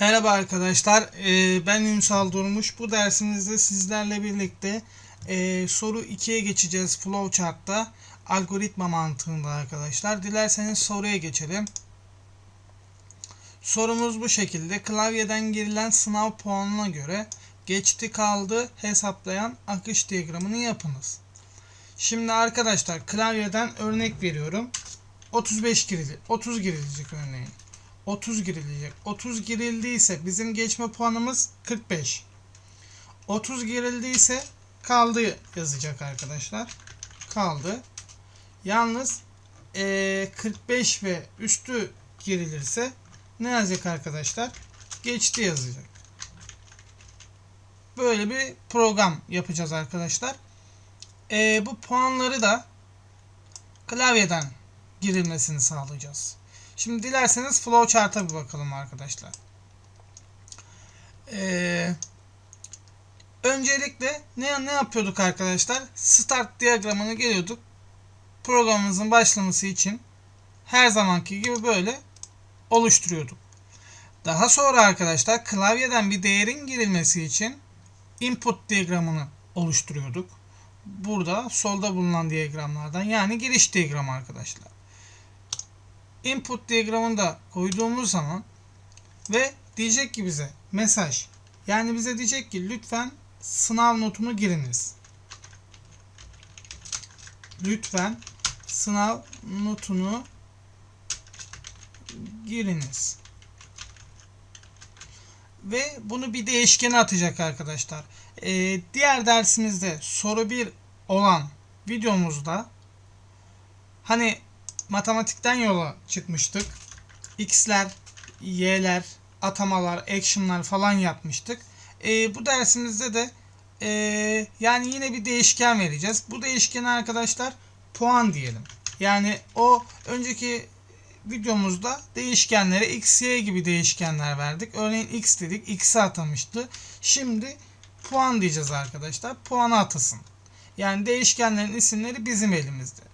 Merhaba arkadaşlar, Ee, ben Ünsal Durmuş. Bu dersimizde sizlerle birlikte e, soru 2'ye geçeceğiz flowchart'ta algoritma mantığında arkadaşlar. Dilerseniz soruya geçelim. Sorumuz bu şekilde. Klavyeden girilen sınav puanına göre geçti kaldı hesaplayan akış diyagramını yapınız. Şimdi arkadaşlar klavyeden örnek veriyorum. 35 girili, 30 girilecek örneğin. 30 girilecek. 30 girildiyse bizim geçme puanımız 45. 30 girildiyse kaldı yazacak arkadaşlar. Kaldı. Yalnız eee, 45 ve üstü girilirse ne yazacak arkadaşlar? Geçti yazacak. Böyle bir program yapacağız arkadaşlar. Eee, bu puanları da klavyeden girilmesini sağlayacağız. Şimdi dilerseniz flowchart'a bir bakalım arkadaşlar. Ee, öncelikle ne ne yapıyorduk arkadaşlar? Start diyagramını geliyorduk. Programımızın başlaması için her zamanki gibi böyle oluşturuyorduk. Daha sonra arkadaşlar klavyeden bir değerin girilmesi için input diyagramını oluşturuyorduk. Burada solda bulunan diyagramlardan yani giriş diyagramı arkadaşlar input diyagramını da koyduğumuz zaman ve diyecek ki bize mesaj yani bize diyecek ki lütfen sınav notunu giriniz. Lütfen sınav notunu giriniz. Ve bunu bir değişkene atacak arkadaşlar. Ee, diğer dersimizde soru 1 olan videomuzda hani matematikten yola çıkmıştık. X'ler, Y'ler, atamalar, action'lar falan yapmıştık. E, bu dersimizde de e, yani yine bir değişken vereceğiz. Bu değişkeni arkadaşlar puan diyelim. Yani o önceki videomuzda değişkenlere x, y gibi değişkenler verdik. Örneğin x dedik, x'e atamıştı. Şimdi puan diyeceğiz arkadaşlar. Puanı atasın. Yani değişkenlerin isimleri bizim elimizde.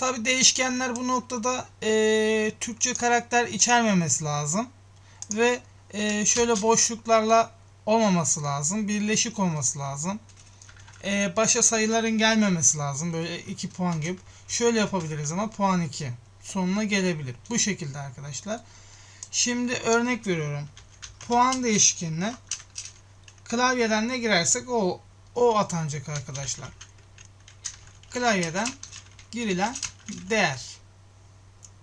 Tabi değişkenler bu noktada e, Türkçe karakter içermemesi lazım. Ve e, şöyle boşluklarla olmaması lazım. Birleşik olması lazım. E, başa sayıların gelmemesi lazım. Böyle 2 puan gibi. Şöyle yapabiliriz ama puan 2 sonuna gelebilir. Bu şekilde arkadaşlar. Şimdi örnek veriyorum. Puan değişkenine klavyeden ne girersek o o atanacak arkadaşlar. Klavyeden girilen değer.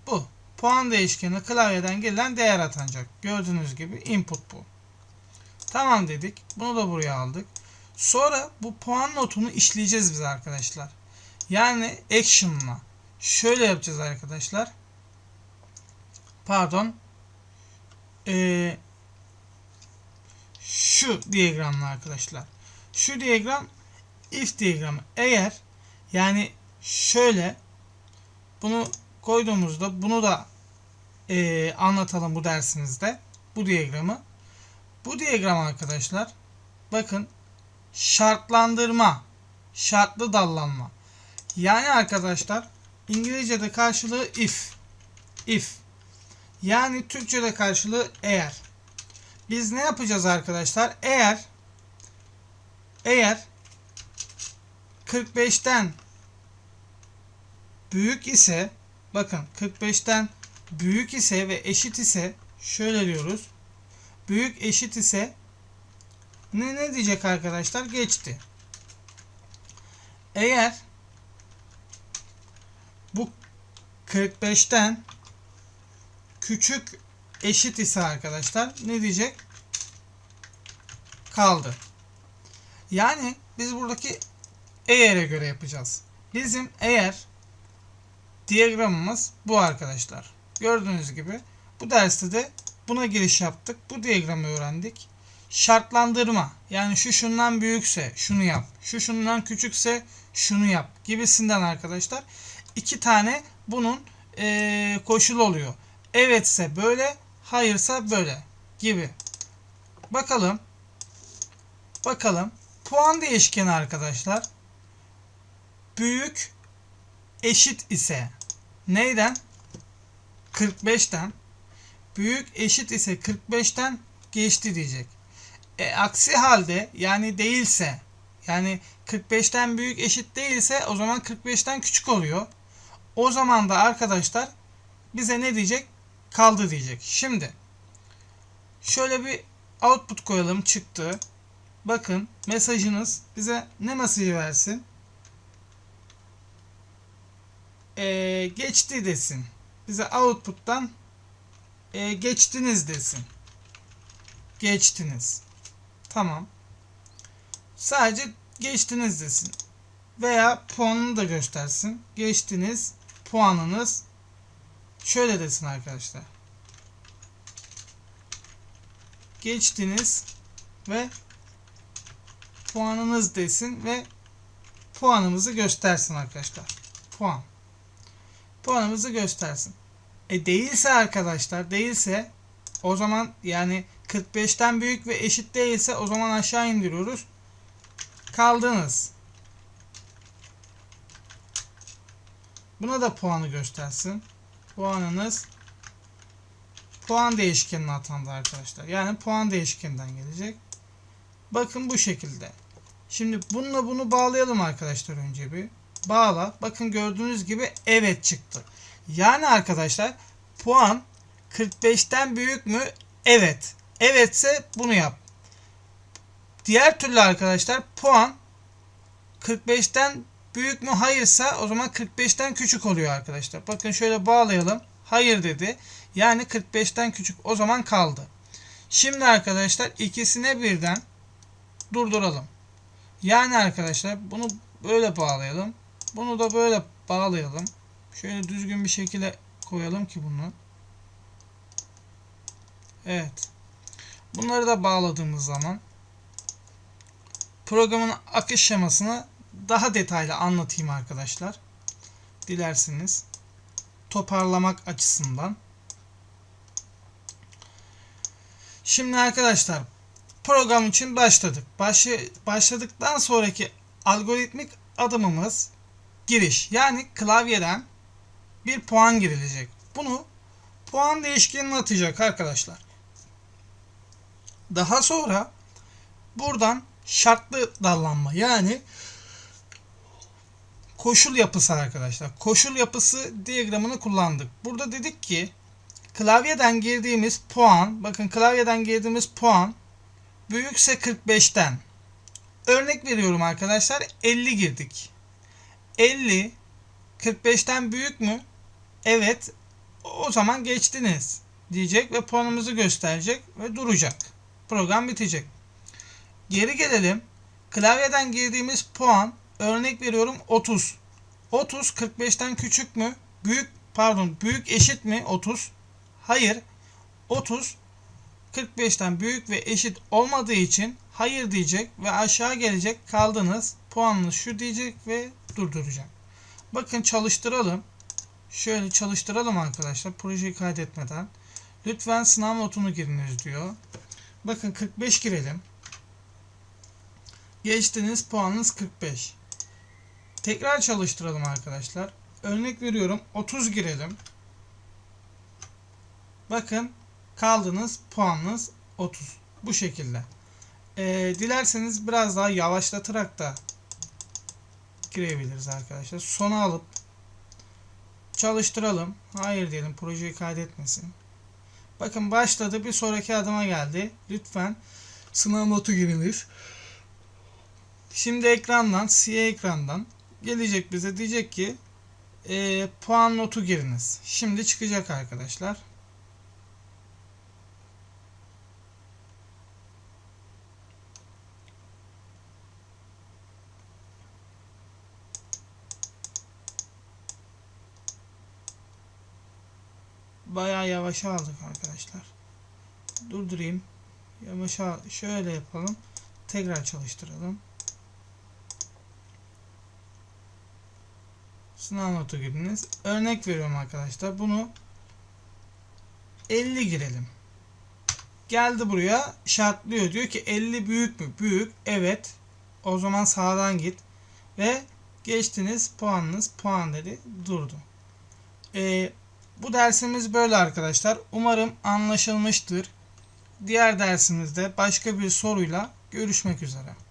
Bu. Puan değişkeni klavyeden girilen değer atanacak. Gördüğünüz gibi input bu. Tamam dedik. Bunu da buraya aldık. Sonra bu puan notunu işleyeceğiz biz arkadaşlar. Yani action'la. Şöyle yapacağız arkadaşlar. Pardon. Ee, şu diyagramla arkadaşlar. Şu diyagram if diyagramı. Eğer yani şöyle bunu koyduğumuzda bunu da e, anlatalım bu dersimizde. Bu diyagramı. Bu diyagram arkadaşlar bakın şartlandırma, şartlı dallanma. Yani arkadaşlar İngilizce'de karşılığı if. If. Yani Türkçe'de karşılığı eğer. Biz ne yapacağız arkadaşlar? Eğer eğer 45'ten büyük ise bakın 45'ten büyük ise ve eşit ise şöyle diyoruz. Büyük eşit ise ne ne diyecek arkadaşlar? Geçti. Eğer bu 45'ten küçük eşit ise arkadaşlar ne diyecek? Kaldı. Yani biz buradaki eğer'e göre yapacağız. Bizim eğer diyagramımız bu arkadaşlar. Gördüğünüz gibi bu derste de buna giriş yaptık. Bu diyagramı öğrendik. Şartlandırma yani şu şundan büyükse şunu yap. Şu şundan küçükse şunu yap gibisinden arkadaşlar. iki tane bunun ee, koşulu oluyor. Evetse böyle, hayırsa böyle gibi. Bakalım. Bakalım. Puan değişkeni arkadaşlar. Büyük eşit ise neyden? 45'ten büyük eşit ise 45'ten geçti diyecek. E, aksi halde yani değilse yani 45'ten büyük eşit değilse o zaman 45'ten küçük oluyor. O zaman da arkadaşlar bize ne diyecek? Kaldı diyecek. Şimdi şöyle bir output koyalım çıktı. Bakın mesajınız bize ne mesajı versin? Ee, geçti desin. Bize output'tan e, geçtiniz desin. Geçtiniz. Tamam. Sadece geçtiniz desin. Veya puanını da göstersin. Geçtiniz. Puanınız şöyle desin arkadaşlar. Geçtiniz ve puanınız desin ve puanımızı göstersin arkadaşlar. Puan. Puanımızı göstersin. E değilse arkadaşlar değilse o zaman yani 45'ten büyük ve eşit değilse o zaman aşağı indiriyoruz. Kaldınız. Buna da puanı göstersin. Puanınız puan değişkenine atandı arkadaşlar. Yani puan değişkeninden gelecek. Bakın bu şekilde. Şimdi bununla bunu bağlayalım arkadaşlar önce bir. Bağla. Bakın gördüğünüz gibi evet çıktı. Yani arkadaşlar puan 45'ten büyük mü? Evet. Evetse bunu yap. Diğer türlü arkadaşlar puan 45'ten büyük mü? Hayırsa o zaman 45'ten küçük oluyor arkadaşlar. Bakın şöyle bağlayalım. Hayır dedi. Yani 45'ten küçük. O zaman kaldı. Şimdi arkadaşlar ikisine birden durduralım. Yani arkadaşlar bunu böyle bağlayalım. Bunu da böyle bağlayalım. Şöyle düzgün bir şekilde koyalım ki bunu. Evet. Bunları da bağladığımız zaman programın akış şemasını daha detaylı anlatayım arkadaşlar. Dilerseniz toparlamak açısından. Şimdi arkadaşlar program için başladık. Başı, başladıktan sonraki algoritmik adımımız giriş. Yani klavyeden bir puan girilecek. Bunu puan değişkenine atacak arkadaşlar. Daha sonra buradan şartlı dallanma yani koşul yapısı arkadaşlar. Koşul yapısı diyagramını kullandık. Burada dedik ki klavyeden girdiğimiz puan bakın klavyeden girdiğimiz puan büyükse 45'ten örnek veriyorum arkadaşlar 50 girdik. 50 45'ten büyük mü? Evet. O zaman geçtiniz diyecek ve puanımızı gösterecek ve duracak. Program bitecek. Geri gelelim. Klavyeden girdiğimiz puan örnek veriyorum 30. 30 45'ten küçük mü? Büyük pardon büyük eşit mi 30? Hayır. 30 45'ten büyük ve eşit olmadığı için hayır diyecek ve aşağı gelecek kaldınız. Puanınız şu diyecek ve durduracak. Bakın çalıştıralım. Şöyle çalıştıralım arkadaşlar projeyi kaydetmeden. Lütfen sınav notunu giriniz diyor. Bakın 45 girelim. Geçtiniz puanınız 45. Tekrar çalıştıralım arkadaşlar. Örnek veriyorum 30 girelim. Bakın kaldınız puanınız 30. Bu şekilde. Ee, dilerseniz biraz daha yavaşlatarak da girebiliriz arkadaşlar. Sona alıp çalıştıralım. Hayır diyelim projeyi kaydetmesin. Bakın başladı bir sonraki adıma geldi. Lütfen sınav notu giriniz. Şimdi ekrandan siyah ekrandan gelecek bize diyecek ki e, puan notu giriniz. Şimdi çıkacak arkadaşlar. Bayağı yavaşa aldık arkadaşlar. Durdurayım. Yavaşa şöyle yapalım. Tekrar çalıştıralım. Sınav notu giriniz. Örnek veriyorum arkadaşlar. Bunu 50 girelim. Geldi buraya şartlıyor. Diyor ki 50 büyük mü? Büyük. Evet. O zaman sağdan git. Ve geçtiniz puanınız puan dedi. Durdu. Ee, Bu dersimiz böyle arkadaşlar. Umarım anlaşılmıştır. Diğer dersimizde başka bir soruyla görüşmek üzere.